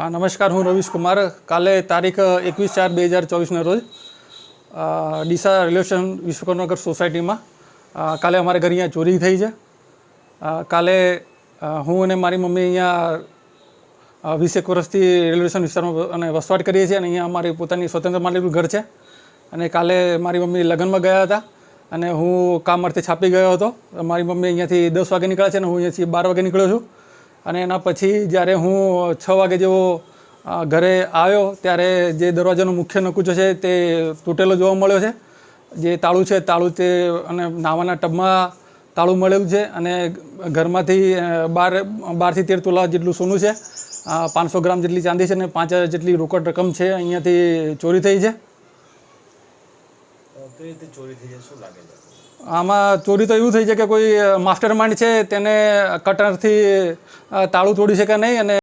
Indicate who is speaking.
Speaker 1: હા, નમસ્કાર, હું રવિશ કુમાર. કાલે તારીખ એકવીસ ચાર બે હજાર ચોવીસના રોજ ડીસા રેલવે સ્ટેશન વિશ્વકર્મનગર સોસાયટીમાં કાલે અમારે ઘરે અહીંયા ચોરી થઈ છે. કાલે હું અને મારી મમ્મી અહીંયા વીસેક વર્ષથી રેલવે સ્ટેશન વિસ્તારમાં અને વસવાટ કરીએ છીએ અને અહીંયા અમારી પોતાની સ્વતંત્ર માલિકનું ઘર છે. અને કાલે મારી મમ્મી લગ્નમાં ગયા હતા અને હું કામ અર્થે છાપી ગયો હતો. મારી મમ્મી અહીંયાથી દસ વાગે નીકળ્યા છે અને હું અહીંયાથી બાર વાગે નીકળ્યો છું. અને એના પછી જ્યારે હું છ વાગે જેવો ઘરે આવ્યો, ત્યારે જે દરવાજાનો મુખ્ય નકુચો છે તે તૂટેલો જોવા મળ્યો છે. જે તાળું છે, તાળું તે અને નાવાના ટબમાં તાળું મળેલું છે અને ઘરમાંથી બાર, બારથી તેર તોલા જેટલું સોનું છે. પાંચસો ગ્રામ જેટલી ચાંદી છે અને પાંચ હજાર જેટલી રોકડ રકમ છે. અહીંયાથી ચોરી થઈ છે.
Speaker 2: ચોરી થઈ જાય શું લાગે છે?
Speaker 1: આમાં ચોરી તો એવું થઈ છે કે કોઈ માસ્ટર માઇન્ડ છે, તેને કટરથી તાળું તોડી શકે નહીં અને